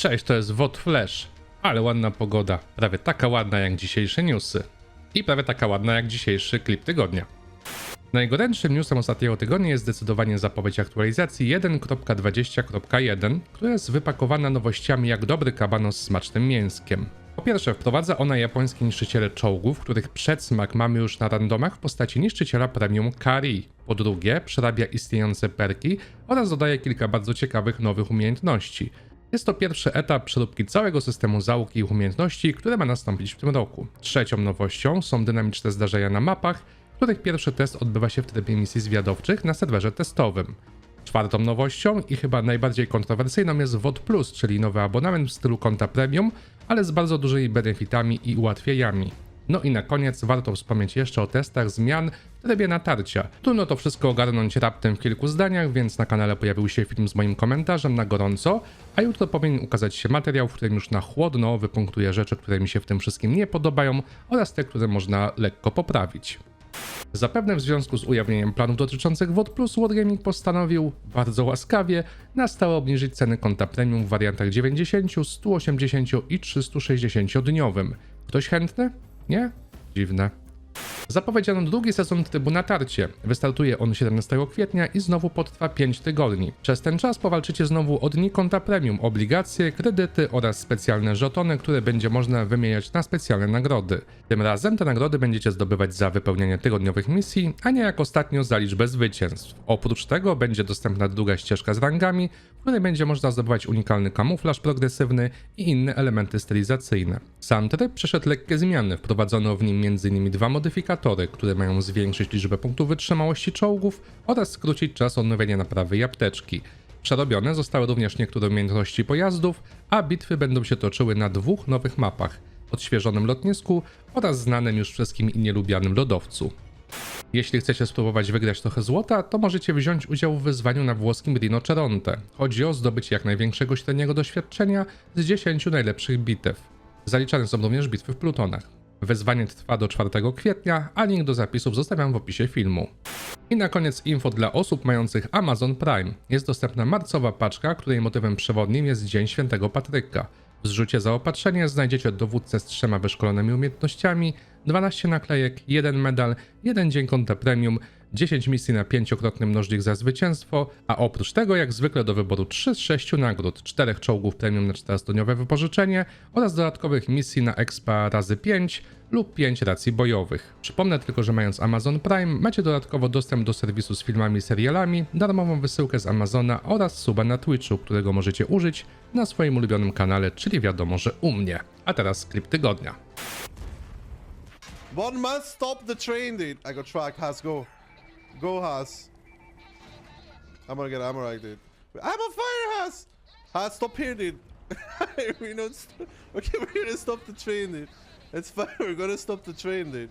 Cześć, to jest WOT Flash. Ale ładna pogoda. Prawie taka ładna jak dzisiejsze newsy. I prawie taka ładna jak dzisiejszy klip tygodnia. Najgorętszym newsem ostatniego tygodnia jest zdecydowanie zapowiedź aktualizacji 1.20.1, która jest wypakowana nowościami jak dobry kabanos z smacznym mięskiem. Po pierwsze, wprowadza ona japońskie niszczyciele czołgów, których przedsmak mamy już na randomach w postaci niszczyciela premium Kari. Po drugie, przerabia istniejące perki oraz dodaje kilka bardzo ciekawych nowych umiejętności. Jest to pierwszy etap przeróbki całego systemu załóg i ich umiejętności, które ma nastąpić w tym roku. Trzecią nowością są dynamiczne zdarzenia na mapach, których pierwszy test odbywa się w trybie misji zwiadowczych na serwerze testowym. Czwartą nowością i chyba najbardziej kontrowersyjną jest WOD Plus, czyli nowy abonament w stylu konta premium, ale z bardzo dużymi benefitami i ułatwieniami. No i na koniec warto wspomnieć jeszcze o testach zmian w trybie natarcia. Trudno to wszystko ogarnąć raptem w kilku zdaniach, więc na kanale pojawił się film z moim komentarzem na gorąco, a jutro powinien ukazać się materiał, w którym już na chłodno wypunktuję rzeczy, które mi się w tym wszystkim nie podobają oraz te, które można lekko poprawić. Zapewne w związku z ujawnieniem planów dotyczących WOD Plus, Wargaming postanowił, bardzo łaskawie, na stałe obniżyć ceny konta premium w wariantach 90, 180 i 360 dniowym. Ktoś chętny? Nie? Dziwne. Zapowiedziano drugi sezon trybu na tarcie. Wystartuje on 17 kwietnia i znowu potrwa 5 tygodni. Przez ten czas powalczycie znowu o dni konta premium, obligacje, kredyty oraz specjalne żetony, które będzie można wymieniać na specjalne nagrody. Tym razem te nagrody będziecie zdobywać za wypełnianie tygodniowych misji, a nie jak ostatnio za liczbę zwycięstw. Oprócz tego będzie dostępna druga ścieżka z rangami, w której będzie można zdobywać unikalny kamuflaż progresywny i inne elementy stylizacyjne. Sam tryb przeszedł lekkie zmiany, wprowadzono w nim m.in. dwa modyfikatory, które mają zwiększyć liczbę punktów wytrzymałości czołgów oraz skrócić czas odnowienia naprawy i apteczki. Przerobione zostały również niektóre umiejętności pojazdów, a bitwy będą się toczyły na dwóch nowych mapach odświeżonym lotnisku oraz znanym już wszystkim i nielubianym lodowcu. Jeśli chcecie spróbować wygrać trochę złota, to możecie wziąć udział w wyzwaniu na włoskim Rinoceronte. Chodzi o zdobycie jak największego średniego doświadczenia z 10 najlepszych bitew. Zaliczane są również bitwy w plutonach. Wyzwanie trwa do 4 kwietnia, a link do zapisów zostawiam w opisie filmu. I na koniec info dla osób mających Amazon Prime. Jest dostępna marcowa paczka, której motywem przewodnim jest Dzień Świętego Patryka. W zrzucie zaopatrzenia znajdziecie dowódcę z trzema wyszkolonymi umiejętnościami, 12 naklejek, 1 medal, 1 dzień konta premium, 10 misji na pięciokrotny mnożnik za zwycięstwo, a oprócz tego jak zwykle do wyboru 3 z 6 nagród, 4 czołgów premium na 14-dniowe wypożyczenie oraz dodatkowych misji na expa razy 5 lub 5 racji bojowych. Przypomnę tylko, że mając Amazon Prime macie dodatkowo dostęp do serwisu z filmami i serialami, darmową wysyłkę z Amazona oraz suba na Twitchu, którego możecie użyć na swoim ulubionym kanale, czyli wiadomo, że u mnie. A teraz klip tygodnia. One must stop the train, dude. I got track. Has go. Go, Has. I'm gonna get ammo right, dude. I'm on fire, Has! Has, stop here, dude. we don't st- okay, we're gonna stop the train, dude. It's fine. We're gonna stop the train, dude.